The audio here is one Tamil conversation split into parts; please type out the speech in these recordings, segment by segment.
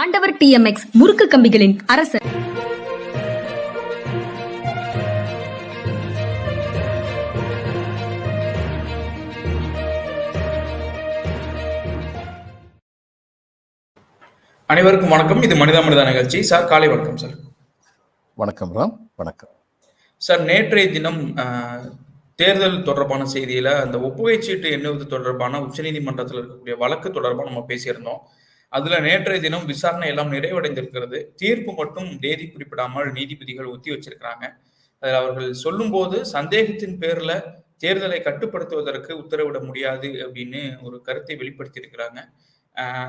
ஆண்டவர் டிஎம்எக்ஸ் முறுக்கு கம்பிகளின் அரசர். அனைவருக்கும் வணக்கம். இது மனிதா மனிதா நிகழ்ச்சி. சார் காலை வணக்கம் சார். வணக்கம் ராம். வணக்கம். சார் நேற்றைய தினம் தேர்தல் தொடர்பான செய்தியில அந்த ஒப்புகை சீட்டு எண்ணுவது தொடர்பான உச்சநீதிமன்றத்தில் இருக்கக்கூடிய வழக்கு தொடர்பாக நம்ம பேசியிருந்தோம். அதுல நேற்றைய தினம் விசாரணை எல்லாம் நிறைவடைந்திருக்கிறது. தீர்ப்பு மட்டும் தேதி குறிப்பிடாமல் நீதிபதிகள் ஒத்தி வச்சிருக்கிறாங்க. அதில் அவர்கள் சொல்லும்போது சந்தேகத்தின் பேர்ல தேர்தலை கட்டுப்படுத்துவதற்கு உத்தரவிட முடியாது அப்படின்னு ஒரு கருத்தை வெளிப்படுத்தி இருக்கிறாங்க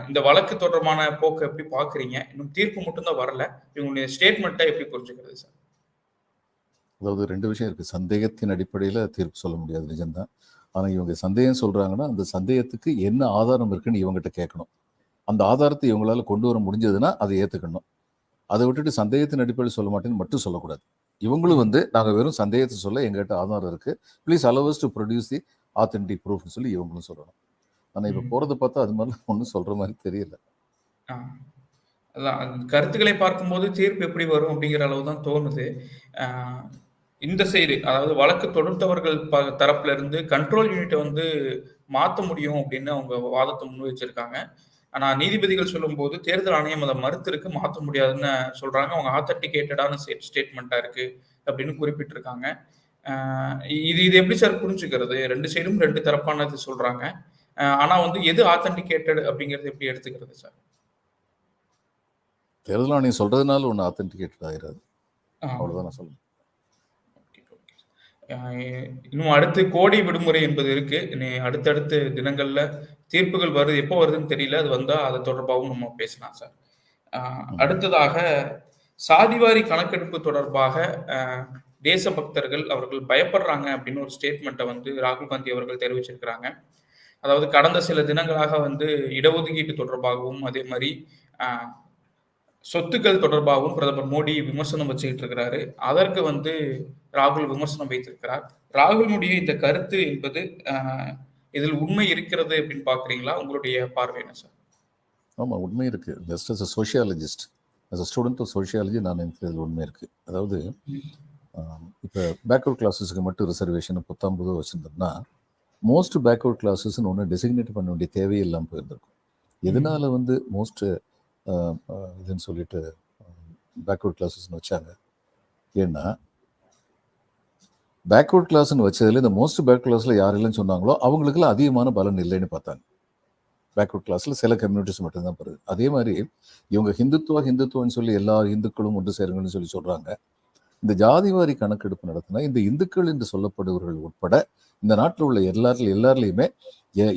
இந்த வழக்கு தொடர்பான போக்கு எப்படி பாக்குறீங்க இன்னும் தீர்ப்பு மட்டும்தான் வரல. இவங்களுடைய ஸ்டேட்மெண்ட்டை எப்படி புரிஞ்சுக்கிறது சார்? அதாவது ரெண்டு விஷயம் இருக்கு. சந்தேகத்தின் அடிப்படையில் தீர்ப்பு சொல்ல முடியாது நிஜம்தான். ஆனால் இவங்க சந்தேகம் சொல்றாங்கன்னா அந்த சந்தேகத்துக்கு என்ன ஆதாரம் இருக்குன்னு இவங்ககிட்ட கேட்கணும். அந்த ஆதாரத்தை இவங்களால கொண்டு வர முடிஞ்சதுன்னா அதை ஏற்றுக்கணும் அதை விட்டுட்டு சந்தேகத்தின் அடிப்படையில் சொல்ல மாட்டேன்னு மட்டும் சொல்லக்கூடாது. இவங்களும் வந்து நாங்கள் வெறும் சந்தேகத்தை சொல்ல எங்ககிட்ட ஆதாரம் இருக்கு. Please allow us to produce the authentic ப்ரூஃப்னு சொல்லி இவங்களும் சொல்லணும். ஆனால் இப்போ. போகிறத பார்த்தா அது மாதிரிலாம் ஒன்றும் சொல்கிற மாதிரி தெரியல. அதான் கருத்துக்களை பார்க்கும்போது தீர்ப்பு எப்படி வரும் அப்படிங்கிற அளவு தான் தோணுது. இந்த சைடு அதாவது வழக்கு தொடுத்தவர்கள் ப தரப்புல இருந்து கண்ட்ரோல் யூனிட்டை வந்து மாற்ற முடியும் அப்படின்னு அவங்க வாதத்தை முன் வச்சிருக்காங்க ஆனா நீதிபதிகள் சொல்லும்போது தேர்தல் ஆணையம் அதை மறுத்திருக்கு மாற்ற முடியாதுன்னு சொல்றாங்க. அவங்க ஆத்தன்டிகேட்டடான ஸ்டேட்மெண்ட்டா இருக்கு அப்படின்னு குறிப்பிட்டிருக்காங்க. இது இது எப்படி சார் புரிஞ்சுக்கிறது? ரெண்டு சைடும் ரெண்டு தரப்பானது சொல்றாங்க. ஆனா வந்து எது ஆத்தன்டிகேட்டட் அப்படிங்கறது எப்படி எடுத்துக்கிறது சார் தேர்தல் ஆணையம் சொல்றதுனால ஒன்று ஆத்தென்டிகேட்டட் ஆயிராது. அவ்வளோதான் நான் சொல்லுவேன் இன்னும் அடுத்து கோடை விடுமுறை என்பது இருக்கு. இனி அடுத்தடுத்த தினங்கள்ல தீர்ப்புகள் வருது. எப்போ வருதுன்னு தெரியல. அது வந்தா அது தொடர்பாகவும் நம்ம பேசலாம் சார். அடுத்ததாக சாதிவாரி கணக்கெடுப்பு தொடர்பாக ஆஹ் தேசபக்தர்கள் அவர்கள் பயப்படுறாங்க அப்படின்னு ஒரு ஸ்டேட்மெண்ட்டை வந்து ராகுல் காந்தி அவர்கள் தெரிவிச்சிருக்கிறாங்க. அதாவது கடந்த சில தினங்களாக வந்து இடஒதுக்கீட்டு தொடர்பாகவும் அதே மாதிரி சொத்துக்கள் தொடர்பாகவும் பிரதமர் மோடி விமர்சனம் வச்சுக்கிட்டு இருக்கிறாரு. அதற்கு வந்து ராகுல் விமர்சனம் வைத்திருக்கிறார். ராகுலுடைய இந்த கருத்து என்பது இதில் உண்மை இருக்கிறது அப்படின்னு பாக்குறீங்களா உங்களுடைய பார்வை என்ன சார்? ஆமாம் உண்மை இருக்கு. Just as a sociologist as a student of sociology நான் நினைக்கிறது உண்மை இருக்கு. அதாவது இப்போ பேக்வர்ட் கிளாஸஸுக்கு மட்டும் ரிசர்வேஷன் பத்தொம்பது வச்சுருந்தோம்னா மோஸ்ட் பேக்வர்ட் கிளாஸஸ்ன்னு ஒன்று டெசிக்னேட் பண்ண வேண்டிய தேவையே இல்லாமல் போயிருந்திருக்கும். எதனால வந்து மோஸ்ட் இதுன்னு சொல்லிட்டு பேக்வர்ட் கிளாஸஸ்னு வச்சாங்க. ஏன்னா பேக்வர்ட் கிளாஸ்னு வச்சதுல இந்த மோஸ்ட் பேக் கிளாஸில் இல்லைன்னு சொன்னாங்களோ அவங்களுக்குலாம் அதிகமான பலன் இல்லைன்னு பார்த்தாங்க. பேக்வர்ட் கிளாஸில் சில கம்யூனிட்டிஸ் மட்டும்தான் வருது அதே மாதிரி இவங்க ஹிந்துத்துவா ஹிந்துத்துவன்னு சொல்லி எல்லா இந்துக்களும் ஒன்று சேருங்கன்னு சொல்லி சொல்கிறாங்க இந்த ஜாதிவாரி கணக்கெடுப்பு நடத்தினா இந்த இந்துக்கள் என்று சொல்லப்படுபவர்கள் உட்பட இந்த நாட்டில் உள்ள எல்லாரில் எல்லாருலையுமே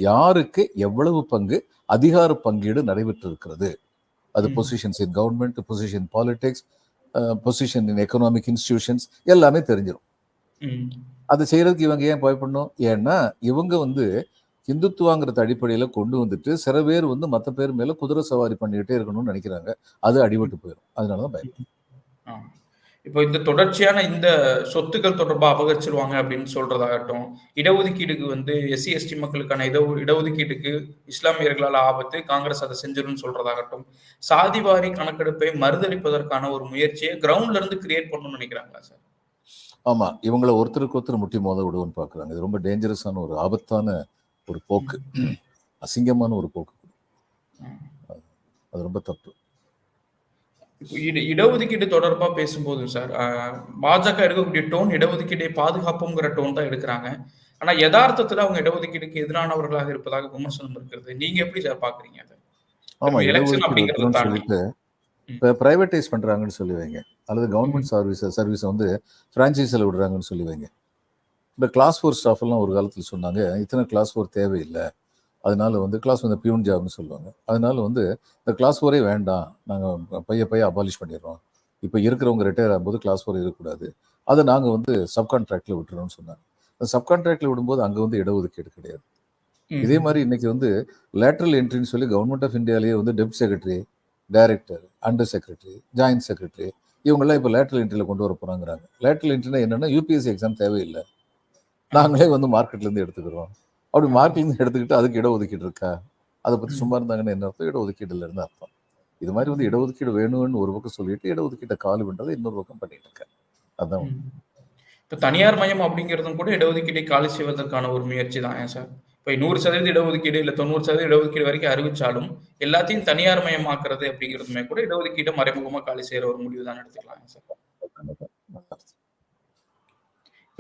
யாருக்கு எவ்வளவு பங்கு அதிகார பங்கீடு நடைபெற்று அது. Positions in government position politics position in economic institutions எல்லாமே தெரிஞ்சிடும். அதை செய்யறதுக்கு இவங்க ஏன் பயப்படணும் ஏன்னா இவங்க வந்து இந்துத்துவாங்கிறத அடிப்படையில கொண்டு வந்துட்டு சில பேர் வந்து மற்ற பேர் மேல குதிரை சவாரி பண்ணிக்கிட்டே இருக்கணும்னு நினைக்கிறாங்க அது அடிபட்டு போயிடும் அதனாலதான் ஆ. இப்போ இந்த தொடர்ச்சியான இந்த சொத்துக்கள் தொடர்பாக அபகரிச்சிருவாங்க அப்படின்னு சொல்றதாகட்டும் இடஒதுக்கீடுக்கு வந்து எஸ்சி எஸ்டி மக்களுக்கான இட இடஒதுக்கீட்டுக்கு இஸ்லாமியர்களால் ஆபத்து காங்கிரஸ் அதை செஞ்சிரும்னு சொல்றதாகட்டும் சாதிவாரி கணக்கெடுப்பை மறுதளிப்பதற்கான ஒரு முயற்சியை கிரவுண்ட்ல இருந்து கிரியேட் பண்ணணும்னு நினைக்கிறாங்களா சார்? ஆமா இவங்கள ஒருத்தருக்கு ஒருத்தர் முட்டி மோத விடுவோம்னு பாக்குறாங்க. இது ரொம்ப டேஞ்சரஸான ஒரு ஆபத்தான ஒரு போக்கு. அசிங்கமான ஒரு போக்கு. அது ரொம்ப தப்பு. இடஒதுக்கீடு தொடர்பா பேசும்போது சார் பாஜக எடுக்கக்கூடிய டோன் இடஒதுக்கீட்டை பாதுகாப்புங்கிற டோன் தான் எடுக்கிறாங்க. ஆனா யதார்த்தத்துல அவங்க இடஒதுக்கீடுக்கு எதிரானவர்களாக இருப்பதாக விமர்சனம் இருக்கிறது. நீங்க எப்படி சார் பாக்குறீங்க அதை? ஆமா எலெக்ஷன் இடஒதுக்கீடு அப்படிங்கறத. இப்போ பிரைவேட்டைஸ் பண்றாங்கன்னு சொல்லி வைங்க. அல்லது கவர்மெண்ட் சர்வீஸ் சர்வீஸை வந்து ஃப்ரான்ச்சைஸில் விடுறாங்கன்னு சொல்லி வைங்க. இப்போ கிளாஸ் ஃபோர் ஸ்டாஃப் எல்லாம் ஒரு காலத்தில் சொன்னாங்க இத்தனை கிளாஸ் ஃபோர் தேவையில்லை. அதனால வந்து கிளாஸ் வந்து பியூன் ஜாப்னு சொல்லுவாங்க. அதனால வந்து இந்த கிளாஸ் ஃபோரே வேண்டாம். நாங்கள் பைய பைய அபாலிஷ் பண்ணிடுறோம். இப்போ இருக்கிறவங்க ரிட்டையர் ஆகும்போது கிளாஸ் ஃபோர் இருக்கக்கூடாது. அதை நாங்கள் வந்து சப்கான்ட்ராக்டில் விட்டுறோம்னு சொன்னாங்க. அந்த சப்கான்ட்ராக்டில் விடும்போது அங்கே வந்து இடஒதுக்கீடு கிடையாது. இதே மாதிரி இன்னைக்கு வந்து லேட்ரல் என்ட்ரின்னு சொல்லி கவர்மெண்ட் ஆஃப் இந்தியாலேயே வந்து deputy secretary director under secretary joint secretary இவங்கெல்லாம் இப்போ லேட்ரல் என்ட்ரியில் கொண்டு வர போகிறாங்கிறாங்க லேட்ரல் என்ட்ரினா என்னன்னா யூபிஎஸ்சி எக்ஸாம் தேவையில்லை. நாங்களே வந்து மார்க்கெட்லேருந்து எடுத்துக்கிறோம். அப்படி மார்க்கெட்லேருந்து எடுத்துக்கிட்டு அதுக்கு இடஒதுக்கீடு இருக்கா? அதை பற்றி சும்மா இருந்தாங்கன்னு என்ன அர்த்தம்? இடஒதுக்கீடுல இருந்து அர்த்தம். இது மாதிரி வந்து இடஒதுக்கீடு வேணும்னு ஒரு பக்கம் சொல்லிட்டு இடஒதுக்கீட்டை காலி பண்றதை இன்னொரு பக்கம் பண்ணிட்டு இருக்கேன் அதான். இப்போ தனியார் மயம் அப்படிங்கிறதும் கூட இடஒதுக்கீட்டை காலி செய்வதற்கான ஒரு முயற்சி தான் ஏன் சார்? இப்போ நூறு சதவீத இடஒதுக்கீடு இல்லை தொண்ணூறு சதவீத இடஒதுக்கீடு வரைக்கும் அறிவிச்சாலும் எல்லாத்தையும் தனியார் மயமாக்குறது அப்படிங்கிறதுமே கூட இடஒதுக்கீட்டை மறைமுகமாக காலி செய்யற ஒரு முடிவு தான் எடுத்துக்கலாம் சார்?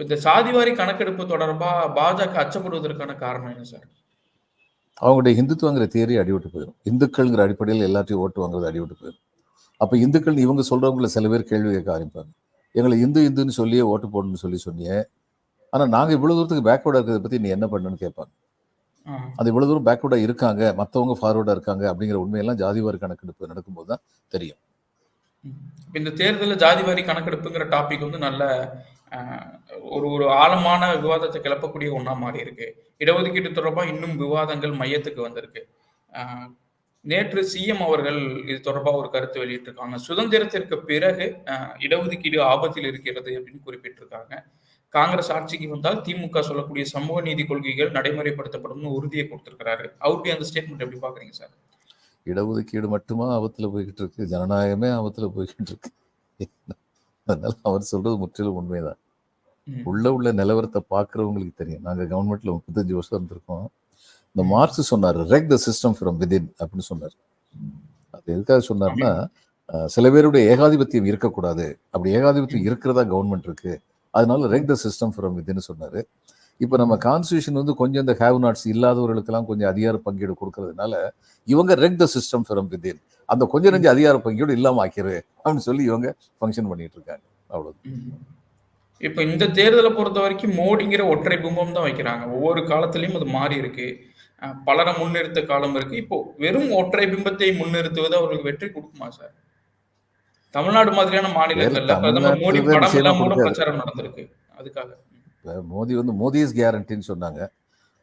இந்த சாதிவாரி கணக்கெடுப்பு தொடர்பா பாஜக அச்சப்படுவதற்கான காரணம் என்ன சார்? அவங்களுடைய இந்துத்துவங்கிற தேரி அடிவிட்டு போயிடும். இந்துக்கள்ங்கிற அடிப்படையில் எல்லாத்தையும் ஓட்டு வாங்குறது அடிவிட்டு போயிடும். அப்போ இந்துக்கள் இவங்க சொல்றவங்கள சில பேர் கேள்வி கேட்க ஆரம்பிப்பாங்க. எங்களை இந்து இந்துன்னு சொல்லியே ஓட்டு போடணும்னு சொல்லி சொன்னியே. ஆனால் நாங்கள் இவ்வளோ தூரத்துக்கு பேக்வர்டாக இருக்கிறத பற்றி நீ என்ன பண்ணணும்னு கேட்பாங்க. அது இவ்வளோ தூரம் பேக்வர்டாக இருக்காங்க மற்றவங்க ஃபார்வர்டாக இருக்காங்க அப்படிங்கிற உண்மையெல்லாம் ஜாதிவாரி கணக்கெடுப்பு நடக்கும்போது தான் தெரியும். இந்த தேர்தலில் ஜாதிவாரி கணக்கெடுப்புங்கிற டாபிக் வந்து நல்ல ஒரு ஒரு ஆழமான விவாதத்தை கிளப்பக்கூடிய ஒன்றா மாறி இருக்கு. இடஒதுக்கீடு தொடர்பாக இன்னும் விவாதங்கள் மையத்துக்கு வந்திருக்கு. நேற்று சிஎம் அவர்கள் இது தொடர்பாக ஒரு கருத்து வெளியிட்டிருக்காங்க. சுதந்திரத்திற்கு பிறகு இடஒதுக்கீடு ஆபத்தில் இருக்கிறது அப்படின்னு குறிப்பிட்டிருக்காங்க. காங்கிரஸ் ஆட்சிக்கு வந்தால் திமுக சொல்லக்கூடிய சமூக நீதி கொள்கைகள் நடைமுறைப்படுத்தப்படும்னு உறுதியை கொடுத்திருக்கிறாரு. அவருடைய அந்த ஸ்டேட்மெண்ட் எப்படி பாக்குறீங்க சார்? இடஒதுக்கீடு மட்டுமா ஆபத்துல போய்கிட்டு இருக்கு? ஜனநாயகமே ஆபத்துல போய்கிட்டு இருக்கு. அதனால அவர் சொல்றது முற்றிலும் உண்மைதான். உள்ள உள்ள நிலவரத்தை பார்க்குறவங்களுக்கு தெரியும். நாங்கள் கவர்மெண்ட்ல முப்பத்தஞ்சு வருஷம் இருந்திருக்கோம். இந்த மார்க்ஸ் சொன்னார் wreck the system from within அப்படின்னு சொன்னார். அது எதுக்காக சொன்னார்னா சில பேருடைய ஏகாதிபத்தியம் இருக்கக்கூடாது. அப்படி ஏகாதிபத்தியம் இருக்கிறதா கவர்மெண்ட் இருக்கு. அதனால ரெக் த சிஸ்டம் ஃப்ரம் விதின்னு சொன்னார். இப்போ நம்ம கான்ஸ்டியூஷன் வந்து கொஞ்சம் இந்த ஹேவ் நாட்ஸ் இல்லாதவர்களுக்கெல்லாம் கொஞ்சம் அதிகார பங்கீடு கொடுக்கறதுனால இவங்க wreck the system from within அந்த கொஞ்சம் நெஞ்சு அதிகார பங்கீடு இல்லாம ஆக்கிரு அப்படின்னு சொல்லி இவங்க ஃபங்க்ஷன் பண்ணிட்டு இருக்காங்க. அவ்வளவு ம். இப்ப இந்த தேர்தலை பொறுத்த வரைக்கும் மோடிங்கிற ஒற்றை பிம்பம் தான் வைக்கிறாங்க. ஒவ்வொரு காலத்திலயும் அது மாறி இருக்கு. பலரை முன்னிறுத்த காலம் இருக்கு. இப்போ வெறும் ஒற்றை பிம்பத்தை முன்னிறுத்துவது அவர்களுக்கு வெற்றி கொடுக்குமா சார்? தமிழ்நாடு மாதிரியான மாநிலங்கள்ல பிரதமர் மோடி படம் எல்லாம் கூட. பிரச்சாரம் நடந்திருக்கு. அதுக்காக. மோடி வந்து மோடிஸ் கேரண்டின்னு சொன்னாங்க.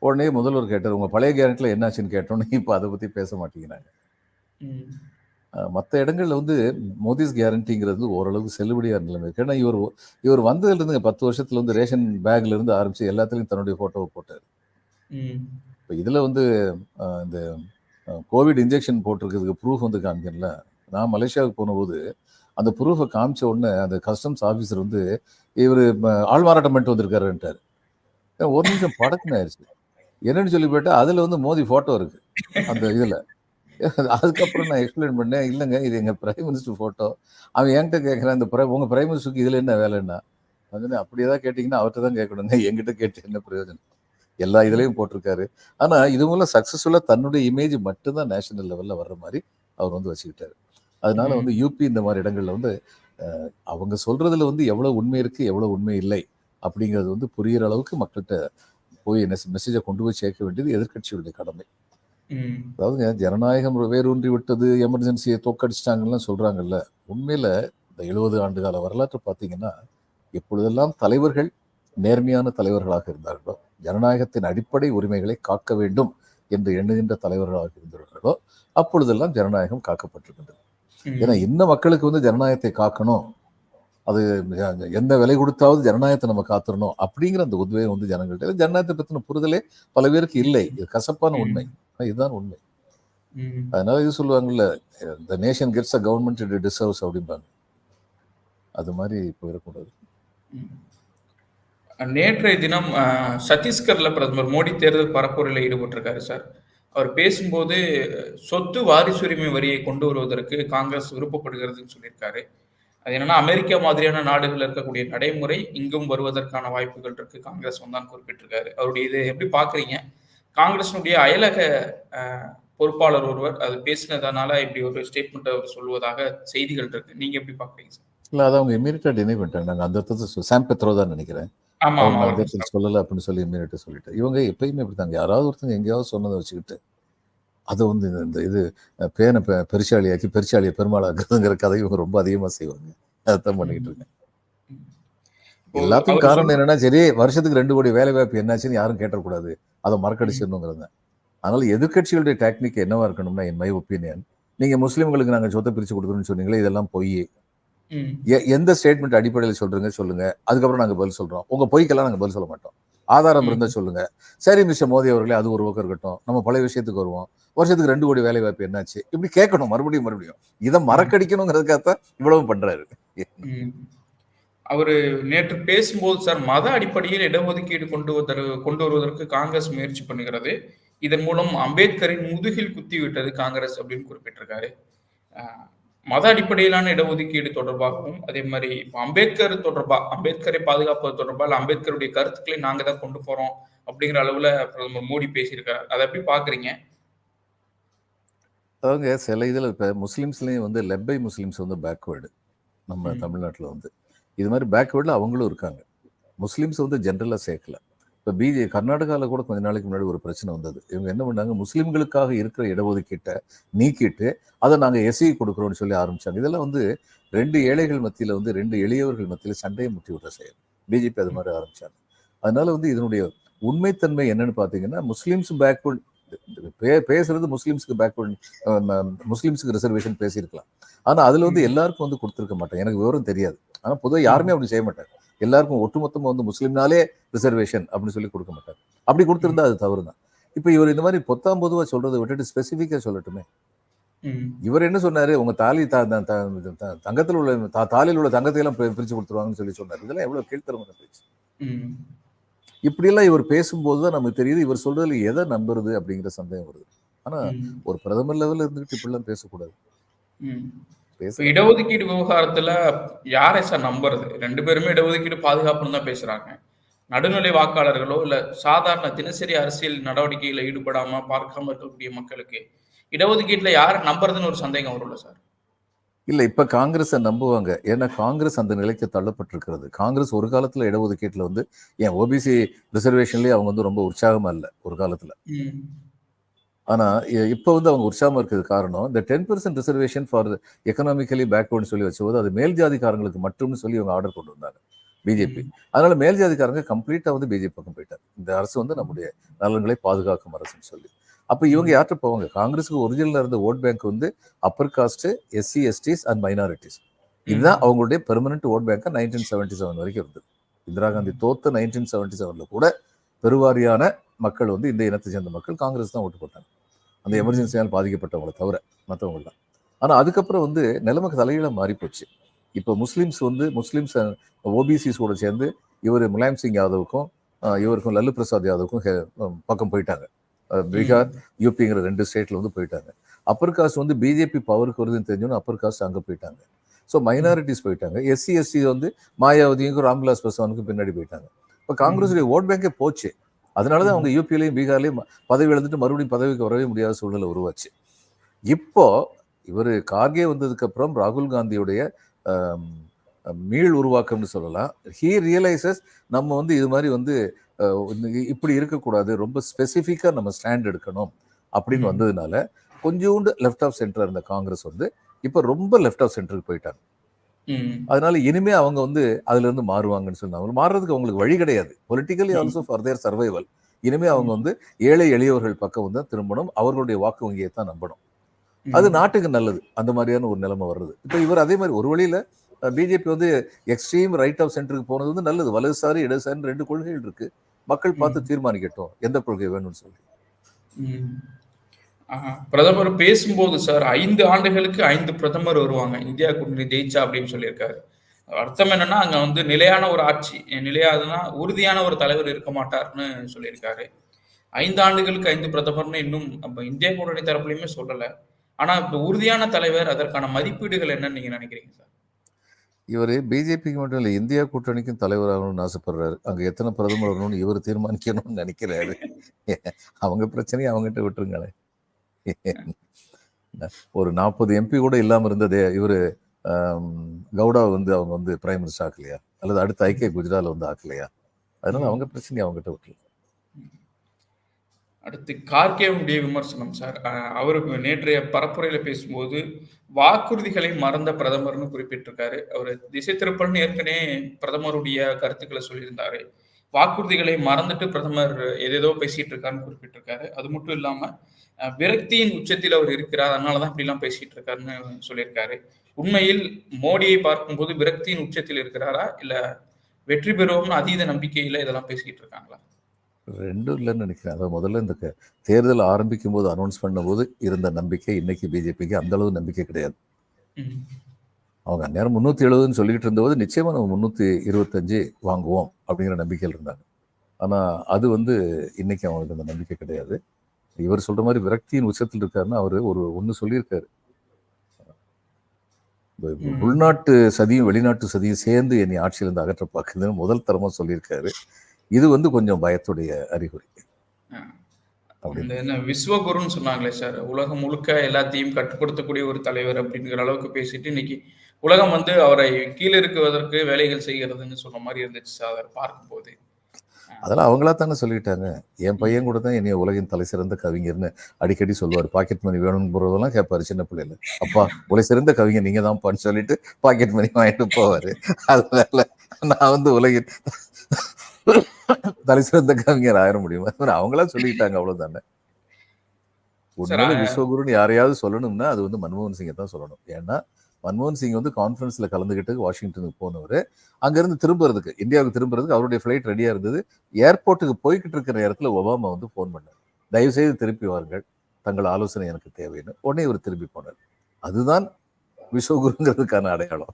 உடனே முதல்வர் கேட்டார் உங்க பழைய கேரண்டில என்னாச்சுன்னு கேட்டோன்னே இப்போ அதை பத்தி பேச மாட்டேங்கிறாங்க. மற்ற இடங்கள்ல வந்து மோடிஸ் கேரண்டிங்கிறது ஓரளவுக்கு செல்லுபடியான நிலைமை ஏன்னா இவர் இவர் வந்ததுல இருந்து பத்து வருஷத்துல வந்து ரேஷன் பேக்ல இருந்து ஆரம்பிச்சு எல்லாத்துலயும் தன்னுடைய போட்டோவை போட்டார். இப்போ இதில் வந்து இந்த கோவிட் இன்ஜெக்ஷன் போட்டிருக்கிறதுக்கு ப்ரூஃப் வந்து காமிக்கல நான் மலேசியாவுக்கு போனபோது அந்த ப்ரூஃபை காமிச்ச உடனே அந்த கஸ்டம்ஸ் ஆஃபீஸர் வந்து இவர் ஆள்மாறாட்டம் பண்ணிட்டு வந்திருக்காருன்ட்டார். ஏன் ஒரு நிமிஷம் படக்குன்னு ஆயிடுச்சு. என்னன்னு சொல்லி போயிட்டா அதில் வந்து மோதி ஃபோட்டோ இருக்கு அந்த இதில். அதுக்கப்புறம் நான் எக்ஸ்பிளைன் பண்ணேன் இல்லைங்க இது எங்கள் பிரைம் மினிஸ்டர் ஃபோட்டோ அவன் என்கிட்ட கேட்குறேன் இந்த பிரை உங்கள் பிரைம் மினிஸ்டருக்கு இதில் என்ன வேலைன்னா? வந்து அப்படியே தான் கேட்டிங்கன்னா அவர்கிட்ட தான் கேட்கணுங்க. என்கிட்ட கேட்டு என்ன பிரயோஜனம்? எல்லா இதுலேயும் போட்டிருக்காரு. ஆனால் இது மூலம் சக்ஸஸ்ஃபுல்லாக தன்னுடைய இமேஜ் மட்டும்தான் நேஷனல் லெவலில் வர்ற மாதிரி அவர் வந்து வச்சுக்கிட்டாரு. அதனால. வந்து யூபி இந்த மாதிரி இடங்கள்ல வந்து அவங்க சொல்றதுல வந்து எவ்வளவு உண்மை இருக்கு எவ்வளவு உண்மை இல்லை அப்படிங்கிறது வந்து புரியிற அளவுக்கு மக்கள்கிட்ட போய் மெசேஜை கொண்டு போய் சேர்க்க வேண்டியது எதிர்க்கட்சியுடைய கடமை. அதாவதுங்க ஜனநாயகம் வேரூன்றி விட்டது எமர்ஜென்சியை தோக்கடிச்சிட்டாங்கலாம் சொல்றாங்கல்ல உண்மையில இந்த எழுபது ஆண்டு கால வரலாற்றை பார்த்தீங்கன்னா எப்பொழுதெல்லாம் தலைவர்கள் நேர்மையான தலைவர்களாக இருந்தார்களோ ஜனநாயகத்தின் அடிப்படை உரிமைகளை காக்க வேண்டும் என்று எண்ணுகின்ற தலைவர்களாக இருந்தார்களோ அப்பொழுதெல்லாம் ஜனநாயகம் காக்கப்பட்டிருக்கின்றது. ஏன்னா என்ன மக்களுக்கு வந்து ஜனநாயகத்தை காக்கணும்? அது எந்த விலை கொடுத்தாவது ஜனநாயகத்தை நம்ம காத்துறணும் அப்படிங்கிற அந்த உத்வேகம் வந்து ஜனங்கள்ட்ட. ஜனநாயகத்தை பற்றின புரிதலே பல பேருக்கு இல்லை. இது கசப்பான. உண்மை. இதுதான் உண்மை. அதனால இது சொல்லுவாங்கல்ல the nation gets a government it deserves அப்படிம்பாங்க. அது மாதிரி போயிடக்கூடாது. நேற்றைய தினம் சத்தீஸ்கர்ல பிரதமர் மோடி தேர்தல் பரப்புரையில் ஈடுபட்டிருக்காரு சார். அவர் பேசும்போது சொத்து வாரிசுரிமை வரியை கொண்டு வருவதற்கு காங்கிரஸ் விருப்பப்படுகிறதுன்னு சொல்லியிருக்காரு. அது என்னன்னா அமெரிக்கா மாதிரியான நாடுகள் இருக்கக்கூடிய நடைமுறை இங்கும் வருவதற்கான வாய்ப்புகள் இருக்கு. காங்கிரஸ் வந்தான் குறிப்பிட்டிருக்காரு. அவருடைய இதை எப்படி பாக்குறீங்க? காங்கிரஸினுடைய அயலக பொறுப்பாளர் ஒருவர் அது பேசினதனால இப்படி ஒரு ஸ்டேட்மெண்ட் அவர் சொல்வதாக செய்திகள் இருக்கு. நீங்க எப்படி பாக்குறீங்க சார் இல்லை அதை அவங்க இமீடியட்டாக டினை பண்ணிட்டாங்க. நாங்கள் அந்த அர்த்தத்தை சாம் பெத்ரோ தான் நினைக்கிறேன். அவங்க ஆமா அந்த இடத்துல சொல்லலை அப்படின்னு சொல்லி இமீடியட்டாக சொல்லிட்டேன். இவங்க எப்பயுமே இப்படித்தாங்க யாராவது ஒருத்தங்க எங்கேயாவது சொன்னதை வச்சுக்கிட்டு அதை வந்து இந்த- இது பேனை பெ பெருச்சாளியாக்கி பெருச்சாளியை பெருமாளாக்குறதுங்கிற கதை இவங்க ரொம்ப அதிகமாக செய்வாங்க. அதைத்தான் பண்ணிக்கிட்டு இருக்கேன். எல்லாத்துக்கும் காரணம் என்னன்னா சரி வருஷத்துக்கு ரெண்டு கோடி வேலை வாய்ப்பு என்னாச்சுன்னு யாரும் கேட்டக்கூடாது அதை மறக்கடிச்சிடணுங்கிறது. தான் அதனால எதிர்க்கட்சிகளுடைய டெக்னிக் என்னவா இருக்கணும்னா என் மை ஒப்பீனியன் நீங்க முஸ்லீம்களுக்கு நாங்க சொத்தை பிரிச்சு கொடுக்குறோம்னு சொன்னீங்களே இதெல்லாம் பொய் எந்த ஸ்டேட்மெண்ட் அடிப்படையில் சொல்றீங்க சொல்லுங்க. அதுக்கப்புறம் நாங்க பதில் சொல்றோம். உங்க பொய்க்கெல்லாம் நாங்க பதில் சொல்ல மாட்டோம். ஆதாரம். இருந்தா சொல்லுங்க. சரி மிஸ்டர் மோடி அவர்களே அது ஒரு பக்கம் இருக்கட்டும். நம்ம பழைய விஷயத்துக்கு வருவோம். வருஷத்துக்கு ரெண்டு கோடி வேலை வாய்ப்பு என்னாச்சு? இப்படி கேட்கணும் மறுபடியும் மறுபடியும். இதை மறக்கடிக்கணுங்கிறதுக்காகத்தான் இவ்வளவு பண்றாரு. அவரு நேற்று பேசும்போது சார் மத அடிப்படையில் இடஒதுக்கீடு கொண்டு கொண்டு வருவதற்கு காங்கிரஸ் முயற்சி பண்ணுகிறது. இதன் மூலம் அம்பேத்கரின் முதுகில் குத்தி விட்டது காங்கிரஸ் அப்படின்னு குறிப்பிட்டிருக்காரு. மத அடிப்படையிலான இடஒதுக்கீடு தொடர்பாகவும் அதே மாதிரி இப்ப அம்பேத்கர் தொடர்பா அம்பேத்கரை பாதுகாப்பது தொடர்பா இல்ல அம்பேத்கருடைய கருத்துக்களை நாங்க தான் கொண்டு போறோம் அப்படிங்கிற அளவுல பிரதமர் மோடி பேசியிருக்காரு. அதை எப்படி பாக்குறீங்க? அவங்க சில இதில் இப்போ முஸ்லீம்ஸ்லேயும் வந்து லெப்பை முஸ்லீம்ஸ் வந்து பேக்வேர்டு நம்ம. தமிழ்நாட்டில் வந்து. இது மாதிரி பேக்வேர்டில் அவங்களும் இருக்காங்க. முஸ்லீம்ஸ் வந்து ஜென்ரலாக சேர்க்கல. இப்போ பிஜே கர்நாடகாவில் கூட கொஞ்ச நாளைக்கு முன்னாடி ஒரு பிரச்சனை வந்தது. இவங்க என்ன பண்ணாங்க? முஸ்லீம்களுக்காக இருக்கிற இடஒதுக்கீட்டை நீக்கிட்டு அதை நாங்கள் எஸ்சி கொடுக்குறோம்னு சொல்லி ஆரம்பிச்சாங்க. இதெல்லாம் வந்து ரெண்டு ஏழைகள் மத்தியில் வந்து ரெண்டு எளியவர்கள் மத்தியில் சண்டையை முட்டி விடுற செயல். பிஜேபி அது மாதிரி ஆரம்பிச்சாங்க. அதனால வந்து இதனுடைய உண்மைத்தன்மை என்னன்னு பார்த்தீங்கன்னா முஸ்லீம்ஸ் பேக்வேர்ட் பே பேசுறது முஸ்லீம்ஸ்க்கு பேக்வேர்ட் முஸ்லீம்ஸுக்கு ரிசர்வேஷன் பேசியிருக்கலாம். ஆனா அதுல வந்து. எல்லாருக்கும் வந்து கொடுத்துருக்க மாட்டாங்க. எனக்கு விவரம் தெரியாது. ஆனா பொதுவாக யாருமே அப்படி செய்ய மாட்டாங்க. எல்லாருக்கும் ஒட்டுமொத்தமா வந்து முஸ்லீம்னாலே ரிசர்வேஷன் அப்படின்னு சொல்லி கொடுக்க மாட்டாங்க அப்படி கொடுத்திருந்தா அது தவறு தான் இப்போ இவர் இந்த மாதிரி பொத்தாம் பொதுவா சொல்றதை விட்டுட்டு ஸ்பெசிஃபிக்கா சொல்லட்டுமே. இவர் என்ன சொன்னாரு? உங்க தாலி தங்கத்தில் உள்ள தாலியில் உள்ள தங்கத்தை எல்லாம் பிரிச்சு கொடுத்துருவாங்கன்னு சொல்லி சொன்னார். இதெல்லாம் எவ்வளவு கீழ்த்தரமான பேச்சு. இப்படியெல்லாம் இவர் பேசும்போது தான் நமக்கு தெரியுது இவர் சொல்றதுல எதை நம்புறது அப்படிங்கிற சந்தேகம் வருது. ஆனா. ஒரு பிரதமர் லெவல்ல இருந்துகிட்டு இப்படிலாம் பேசக்கூடாது. இடஒதுக்கீடு விவகாரத்துல யாரை சார் நம்புறது? ரெண்டு பேருமே இடஒதுக்கீடு பாதுகாப்புன்னு தான் பேசுறாங்க. நடுநிலை வாக்காளர்களோ இல்ல சாதாரண தினசரி அரசியல் நடவடிக்கைகளை ஈடுபடாம பார்க்காம இருக்கக்கூடிய மக்களுக்கு இடஒதுக்கீட்டுல யாரை நம்புறதுன்னு ஒரு சந்தேகம் வரும்ல சார்? இல்ல இப்ப காங்கிரஸை நம்புவாங்க. ஏன்னா காங்கிரஸ் அந்த நிலைக்கு தள்ளப்பட்டிருக்கிறது. காங்கிரஸ் ஒரு காலத்துல இடஒதுக்கீட்டுல வந்து ஏன் ஓபிசி ரிசர்வேஷன்லயே அவங்க வந்து ரொம்ப உற்சாகமா இல்ல ஒரு காலத்துல. ம். ஆனா இ- இப்ப வந்து அவங்க உற்சாகமா இருக்கிறது காரணம் இந்த ten percent reservation for economically பேக்வர்ட்னு சொல்லி வச்சபோது அது மேல் ஜாதிக்காரங்களுக்கு மட்டும்னு சொல்லி அவங்க ஆர்டர் கொண்டு வந்தாங்க பிஜேபி. அதனால மேல் ஜாதிக்காரங்க கம்ப்ளீட்டா வந்து பிஜேபி பக்கம் போயிட்டாங்க. இந்த அரசு வந்து நம்முடைய நலன்களை பாதுகாக்கும் அரசுன்னு சொல்லி. அப்ப இவங்க யார்கிட்ட போவாங்க? காங்கிரஸுக்கு ஒரிஜினலா இருந்த ஓட் பேங்க் வந்து upper caste SC STs and minorities இதுதான் அவங்களுடைய permanent vote bank nineteen seventy seven வரைக்கும் இருந்தது. இந்திரா காந்தி தோத்த நைன்டீன் செவன்டி செவன்ல கூட பெருவாரியான மக்கள் வந்து இந்த இனத்தை சேர்ந்த மக்கள் காங்கிரஸ் தான் ஓட்டு போட்டாங்க. அந்த. எமர்ஜென்சியால் பாதிக்கப்பட்டவங்களை தவிர மற்றவங்க தான் ஆனா அதுக்கப்புறம் வந்து நிலைமை தலையில மாறி போச்சு இப்போ முஸ்லிம்ஸ் வந்து முஸ்லிம்ஸ் ஓபிசிஸ் கூட சேர்ந்து இவர் முலாயம் சிங் யாதவுக்கும் இவருக்கும் லல்லு பிரசாத் யாதவுக்கும் பக்கம் போயிட்டாங்க. பீகார் யூபிங்கிற ரெண்டு ஸ்டேட்ல வந்து போயிட்டாங்க. அப்பர் காஸ்ட் வந்து பிஜேபி பவருக்கு வருதுன்னு தெரிஞ்சோன்னு அப்பர் காஸ்ட் அங்க போயிட்டாங்க. ஸோ மைனாரிட்டிஸ் போயிட்டாங்க. எஸ்சி எஸ்டி வந்து மாயாவதிக்கும் ராம்விலாஸ் பாஸ்வானுக்கும் பின்னாடி போயிட்டாங்க. இப்போ காங்கிரஸுடைய ஓட் பேங்கே போச்சு. அதனால தான் அவங்க யூபியிலையும் பீகார்லையும் பதவி இழந்துட்டு மறுபடியும் பதவிக்கு வரவே முடியாத சூழ்நிலை உருவாச்சு இப்போ இவர் கார்கே வந்ததுக்கு அப்புறம் ராகுல் காந்தியுடைய மீள் உருவாக்கம்னு சொல்லலாம் ஹீ ரியலைசஸ் நம்ம வந்து இது மாதிரி வந்து இப்படி இருக்கக்கூடாது ரொம்ப ஸ்பெசிஃபிக்காக நம்ம ஸ்டாண்ட் எடுக்கணும் அப்படின்னு. வந்ததுனால கொஞ்சோண்டு லெஃப்ட் ஆஃப் சென்டர் இருந்த காங்கிரஸ் வந்து இப்போ ரொம்ப லெஃப்ட் ஆஃப் சென்டருக்கு போயிட்டாங்க. அதனால இனிமே அவங்க வந்து அதுல இருந்து மாறுவாங்கன்னு சொன்னாங்க மாறுறதுக்கு அவங்களுக்கு வழி கிடையாது. Politically. Also for their survival இனிமே அவங்க வந்து ஏழை எளியவர்கள் பக்கம் வந்து திரும்பணும். அவர்களுடைய வாக்கு வங்கியை தான் நம்பணும். அது. நாட்டுக்கு நல்லது. அந்த மாதிரியான ஒரு நிலைமை வருது இப்போ இவர் அதே மாதிரி ஒரு வழியில பிஜேபி வந்து எக்ஸ்ட்ரீம் ரைட் ஆஃப் சென்டருக்கு போனது வந்து நல்லது. வலதுசாரி இடதுசாரி ரெண்டு கொள்கைகள் இருக்கு. மக்கள் பார்த்து. தீர்மானிக்கட்டும். எந்த கொள்கை வேணும்னு சொல்லி. பிரதமர் பேசும்போது சார் ஐந்து ஆண்டுகளுக்கு ஐந்து பிரதமர் வருவாங்க. இந்தியா கூட்டணி ஜெயிச்சா அப்படின்னு சொல்லியிருக்காரு. அர்த்தம் என்னன்னா அங்க வந்து நிலையான ஒரு ஆட்சி நிலையாதுன்னா உறுதியான ஒரு தலைவர் இருக்க மாட்டார்னு சொல்லியிருக்காரு. ஐந்து ஆண்டுகளுக்கு ஐந்து பிரதமர்னு இன்னும் அப்ப இந்தியா கூட்டணி தரப்புலையுமே சொல்லல. ஆனா இப்ப உறுதியான தலைவர் அதற்கான மதிப்பீடுகள் என்னன்னு நீங்க நினைக்கிறீங்க சார்? இவர் பிஜேபிக்கு மட்டும் இல்லை இந்தியா கூட்டணிக்கும் தலைவராகணும்னு ஆசைப்படுறாரு. அங்க எத்தனை பிரதமர் வரணும்னு இவர் தீர்மானிக்கணும்னு நினைக்கிறாரு. அவங்க பிரச்சனையை அவங்ககிட்ட விட்டுருங்களேன். ஒரு நாற்பது எம்பி கூட இல்லாம இருந்ததே இவரு கவுடா வந்து அவங்க வந்து பிரைம் மினிஸ்டர் ஆக்கலையா? அல்லது அடுத்த ஐக்கிய குஜராத்ல வந்து ஆக்கலையா? அதனால அவங்க பிரச்சனையை அவங்ககிட்ட விட்டுருங்க. அடுத்து கார்கேவுடைய விமர்சனம் சார். அவருக்கு நேற்றைய பரப்புரையில பேசும்போது வாக்குறுதிகளை மறந்த பிரதமர்னு குறிப்பிட்டிருக்காரு. அவர் திசை திருப்பல்னு ஏற்கனவே பிரதமருடைய கருத்துக்களை சொல்லியிருந்தாரு. வாக்குறுதிகளை மறந்துட்டு பிரதமர் எதேதோ பேசிட்டு இருக்காருன்னு குறிப்பிட்டிருக்காரு. அது மட்டும் இல்லாம விரக்தியின் உச்சத்தில் அவர் இருக்கிறார். அதனாலதான் இப்படிலாம் பேசிட்டு இருக்காருன்னு சொல்லியிருக்காரு. உண்மையில் மோடியை பார்க்கும்போது விரக்தியின் உச்சத்தில் இருக்கிறாரா? இல்ல வெற்றி பெறுவோம்னு அதீத நம்பிக்கையில இதெல்லாம் பேசிட்டு இருக்காங்களா? ரெண்டும் இல்லைன்னு நினைக்கிறேன். அதாவது முதல்ல இந்த தேர்தல் ஆரம்பிக்கும் போது அனௌன்ஸ் பண்ணும்போது இருந்த நம்பிக்கை இன்னைக்கு பிஜேபிக்கு அந்த அளவு நம்பிக்கை கிடையாது. அவங்க அந்நேரம் முந்நூற்றி எழுபதுன்னு சொல்லிட்டு இருந்தபோது நிச்சயமாக நம்ம முந்நூற்றி இருபத்தஞ்சு வாங்குவோம் அப்படிங்கிற நம்பிக்கையில் இருந்தாங்க. ஆனால் அது வந்து இன்னைக்கு அவங்களுக்கு அந்த நம்பிக்கை கிடையாது. இவர் சொல்ற மாதிரி விரக்தியின் உச்சத்தில் இருக்காருன்னா அவர் ஒரு ஒன்று சொல்லியிருக்காரு. உள்நாட்டு சதியும் வெளிநாட்டு சதியும் சேர்ந்து என்னை ஆட்சியிலிருந்து அகற்ற பார்க்குதுன்னு முதல் தரமா சொல்லியிருக்காரு. இது வந்து கொஞ்சம் பயத்துடைய அறிகுறி. என்ன விஸ்வகுருன்னு சொன்னாங்களே சார் உலகம் முழுக்க எல்லாத்தையும் கட்டுப்படுத்தக்கூடிய ஒரு தலைவர் அப்படிங்கிற அளவுக்கு பேசிட்டு இன்னைக்கு உலகம் வந்து அவரை கீழே இருக்குவதற்கு வேலைகள் செய்கிறதுன்னு சொன்ன மாதிரி இருந்துச்சு சார் பார்க்கும்போது. அதெல்லாம் அவங்களா தானே சொல்லிட்டாங்க. என் பையன் கூட தான் என்னைய உலகின் தலை சிறந்த கவிஞர்னு அடிக்கடி சொல்லுவார். பாக்கெட் மணி வேணும்னு போறதெல்லாம் கேட்பாரு சின்ன பிள்ளைல அப்பா உலை சிறந்த கவிஞர் நீங்க தான்ப்பான்னு சொல்லிட்டு பாக்கெட் மணி வாங்கிட்டு போவாரு. அதனால நான் வந்து உலகின் தலை சிறந்த கவிஞர் ஆயிர முடியுமா? அவங்களா சொல்லிட்டாங்க அவ்வளவுதானே. உண்மையில விஸ்வகுருன்னு யாரையாவது சொல்லணும்னா அது வந்து மன்மோகன் சிங்கை தான் சொல்லணும். ஏன்னா மன்மோகன் சிங் வந்து கான்ஃபரன்ஸ்ல கலந்துக்கிட்டு வாஷிங்டனுக்கு போனவர். அங்கிருந்து திரும்புறதுக்கு இந்தியாவுக்கு திரும்புறதுக்கு அவருடைய ஃப்ளைட் ரெடியாக இருந்தது. ஏர்போர்ட்டுக்கு போய்கிட்டு இருக்கிற நேரத்துல ஒபாமா வந்து ஃபோன் பண்ணார். தயவுசெய்து திருப்பி வாருங்கள். தங்கள் ஆலோசனை எனக்கு தேவைன்னு உடனே இவர் திரும்பி போனார். அதுதான் விஸ்வகுருங்கிறதுக்கான அடையாளம்.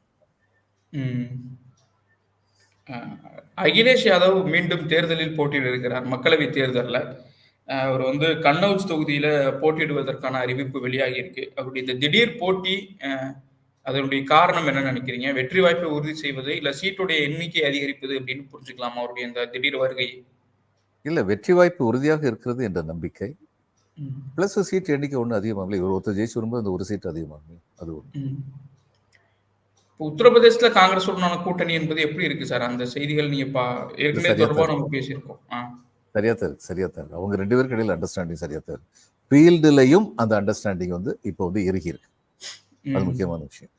அகிலேஷ் யாதவ் மீண்டும் தேர்தலில் போட்டியிட இருக்கிறார் மக்களவை தேர்தலில். அவர் வந்து கன்னௌஜ் தொகுதியில போட்டியிடுவதற்கான அறிவிப்பு வெளியாகி இருக்கு அவருடைய இந்த திடீர் போட்டி அதனுடைய காரணம் என்ன நினைக்கிறீங்க? வெற்றி வாய்ப்பை உறுதி செய்வது இல்ல சீட்டுடைய எண்ணிக்கை அதிகரிப்பது அப்படின்னு புரிஞ்சுக்கலாமா அவருடைய இந்த திடீர் வருகை? இல்ல வெற்றி வாய்ப்பு உறுதியாக இருக்கிறது என்ற நம்பிக்கை. பிளஸ் சீட் எண்ணிக்கை ஒன்று அதிகமாகல இவர் ஒருத்தர் ஜெயிச்சு வரும்போது அந்த ஒரு சீட் அதிகமாகும் அது ஒன்று உத்தரப்பிரதேசத்துல காங்கிரஸுடனான கூட்டணி என்பது எப்படி இருக்கு சார்? அந்த செய்திகள் நீங்க ஏற்கனவே சரியா தொடர்பா தான் நம்ம பேசியிருக்கோம். சரியா தான் இருக்கு சரியா தான் இருக்கு அவங்க ரெண்டு பேருக்கு இடையில அண்டர்ஸ்டாண்டிங் சரியா தான் இருக்கு ஃபீல்டுலையும் அந்த அண்டர்ஸ்டாண்டிங் வந்து இப்போ வந்து இறுகி இருக்கு. அது. முக்கியமான விஷயம்.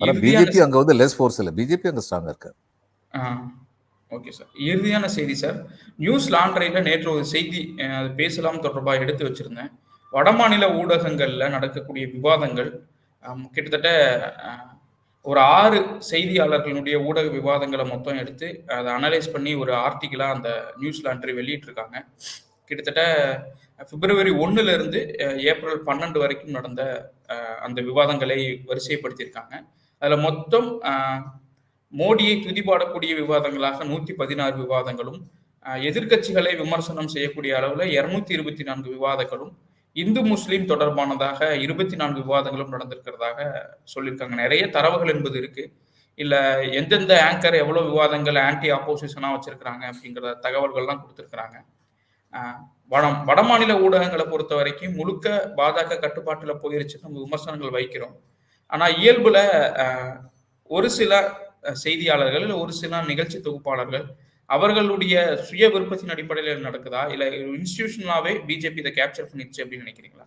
ஆனா பிஜேபி அங்க வந்து லெஸ் ஃபோர்ஸ் இல்லை. பிஜேபி அங்க ஸ்ட்ராங்கா இருக்கு ஓகே சார் இறுதியான செய்தி சார் நியூஸ் லாண்ட்ரியில் நேற்று ஒரு செய்தி அது பேசலாம் தொடர்பாக எடுத்து வச்சிருந்தேன். வடமாநில ஊடகங்களில் நடக்கக்கூடிய விவாதங்கள் கிட்டத்தட்ட ஒரு ஆறு செய்தியாளர்களுடைய ஊடக விவாதங்களை மொத்தம் எடுத்து அதை அனலைஸ் பண்ணி ஒரு ஆர்டிக்கிளாக அந்த நியூஸ் லாண்ட்ரி வெளியிட்டிருக்காங்க. கிட்டத்தட்ட பிப்ரவரி ஒன்னுல இருந்து ஏப்ரல் பன்னெண்டு வரைக்கும் நடந்த அந்த விவாதங்களை வரிசைப்படுத்தியிருக்காங்க. அதில் மொத்தம் மோடியை துதிபாடக்கூடிய விவாதங்களாக நூத்தி பதினாறு விவாதங்களும் எதிர்கட்சிகளை எதிர்க்கட்சிகளை விமர்சனம் செய்யக்கூடிய அளவுல இருநூத்தி இருபத்தி நான்கு விவாதங்களும் இந்து முஸ்லீம் தொடர்பானதாக இருபத்தி நான்கு விவாதங்களும் நடந்திருக்கிறதாக சொல்லியிருக்காங்க. நிறைய தரவுகள் என்பது இருக்கு. இல்ல எந்தெந்த ஆங்கர் எவ்வளவு விவாதங்கள் ஆன்டி ஆப்போசிஷனா வச்சிருக்கிறாங்க அப்படிங்கிற தகவல்கள்லாம் கொடுத்துருக்குறாங்க. வட வடமாநில ஊடகங்களை பொறுத்த வரைக்கும் முழுக்க பாஜக கட்டுப்பாட்டுல போயிருச்சு நம்ம விமர்சனங்கள் வைக்கிறோம். ஆனா இயல்புல ஒரு சில செய்தியாளர்கள் இல்ல ஒரு சில நிகழ்ச்சி தொகுப்பாளர்கள் அவர்களுடைய சுய விருப்பத்தின் அடிப்படையில் நடக்குதா? இல்ல இன்ஸ்டிடியூஷனாவே பிஜேபி இதை கேப்சர் பண்ணிருச்சு அப்படின்னு நினைக்கிறீங்களா?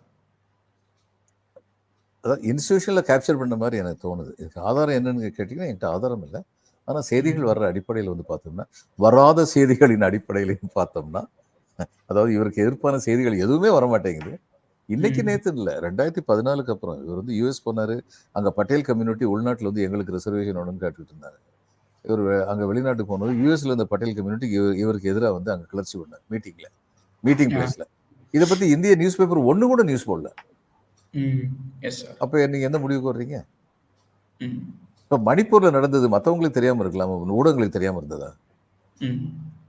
அதாவது இன்ஸ்டியூஷன்ல கேப்சர் பண்ண மாதிரி எனக்கு தோணுது. இதுக்கு ஆதாரம் என்னன்னு கேட்டீங்கன்னா என்கிட்ட ஆதாரம் இல்லை. ஆனா செய்திகள் வர்ற அடிப்படையில் வந்து பார்த்தோம்னா வராத செய்திகளின் அடிப்படையிலையும் பார்த்தோம்னா அதாவது இவருக்கு எதிர்ப்பான செய்திகள் எதுவுமே வர மாட்டேங்குது இன்னைக்கு. நேத்து இல்ல ரெண்டாயிரத்தி பதினாலுக்கு அப்புறம் இவர் வந்து யூஎஸ் போனாரு. அங்க பட்டேல் கம்யூனிட்டி உள்நாட்டுல வந்து எங்களுக்கு ரிசர்வேஷன் வேணும்னு கேட்டுட்டு இருந்தாரு. இவர் அங்க வெளிநாட்டுக்கு போனது யூஎஸ்ல இருந்த பட்டேல் கம்யூனிட்டி இவருக்கு எதிராக வந்து அங்க கிளர்ச்சி பண்ணார் மீட்டிங்ல மீட்டிங். பிளேஸ்ல இதை பத்தி இந்திய நியூஸ் பேப்பர் ஒண்ணு கூட நியூஸ் போடல. அப்ப நீங்க எந்த முடிவுக்கு வர்றீங்க? இப்ப மணிப்பூர்ல நடந்தது மத்தவங்களுக்கு தெரியாம இருக்கலாம்? ஊடகங்களுக்கு தெரியாம இருந்ததா?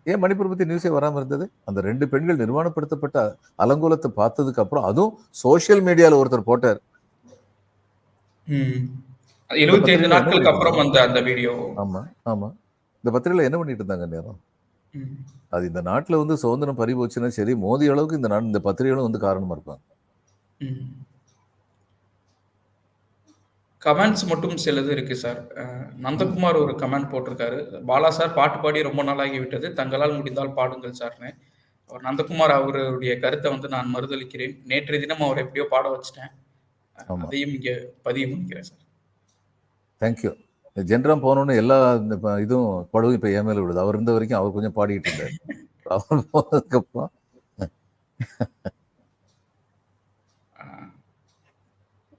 ஏன் மணிப்பூர் பத்தி நியூஸே வராம இருந்தது? அந்த ரெண்டு பெண்கள் நிர்வாணப்படுத்தப்பட்ட அலங்கோலத்தை பார்த்ததுக்கு அப்புறம் அதுவும் சோஷியல் மீடியால ஒருத்தர் போட்டார். எழுபத்தி ஐந்து நாட்களுக்கு என்ன அப்புறம் வந்த அந்த வீடியோ ஆமா ஆமா. இந்த பத்திரிகையில என்ன பண்ணிட்டு இருந்தாங்க நேரம்? அது இந்த நாட்டுல வந்து சுதந்திரம் பறி போச்சுன்னா சரி மோதி அளவுக்கு இந்த நாடு இந்த பத்திரிகைகளும் வந்து காரணமா இருப்பாங்க. கமெண்ட்ஸ் மட்டும் சிலது இருக்கு சார். நந்தகுமார் ஒரு கமெண்ட் போட்டிருக்காரு. பாலா சார் பாட்டு பாடி ரொம்ப நாளாகி விட்டது தங்களால் முடிந்தால் பாடுங்கள் சார்னு. அவர் நந்தகுமார் அவருடைய கருத்தை வந்து நான் மறுதளிக்கிறேன் நேற்றைய தினம் அவர் எப்படியோ பாட வச்சுட்டேன். அதையும் இங்க பதிவு பண்ணிக்கிறேன் சார். தேங்க்யூ ஜென்ரம் போனோன்னு எல்லா இதுவும் படவும் இப்ப என் மேல விடுது அவர் இருந்த வரைக்கும் அவர் கொஞ்சம் பாடிட்டு இருந்தார். அவர் போனதுக்கு